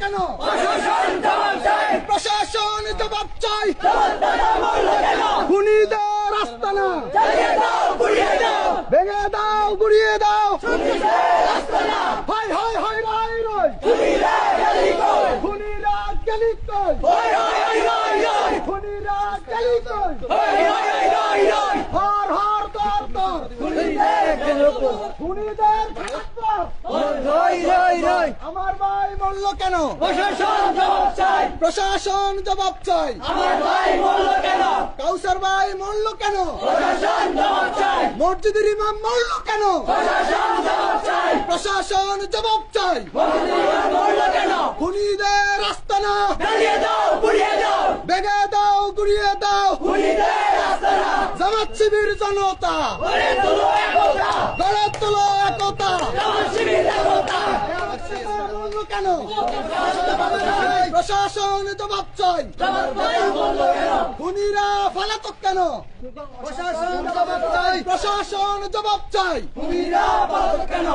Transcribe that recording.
কেন প্রশাসন জবাব চাই খুনিদের আস্তানা ভেঙে দাও গুড়িয়ে দাও হাই হাই হাই রাই রই খুনিরা গেলি কই খুনিরা গেলি কই হর হর তর তর খুনিদের খুনিদের মরল কেন? প্রশাসন জবাব চাই। প্রশাসন জবাব চাই। আমার ভাই মরল কেন? কাউসার ভাই মরল কেন? প্রশাসন জবাব চাই। মসজিদের ইমাম মরল কেন? প্রশাসন জবাব চাই। প্রশাসন জবাব চাই। মরল কেন? খুনিদের আস্তানা জ্বালিয়ে দাও পুড়িয়ে দাও। বেগে দাও গুড়িয়ে দাও। খুনিদের আস্তানা জামাত শিবির জনতা। গড়ে তোলো একতা। গড়ে তোলো একতা। জামাত শিবির একতা মরল কেন? প্রশাসন জবাব চাই খুনিরা ফালাতক কেন? প্রশাসন প্রশাসন জবাব চাই খুনিরা কেন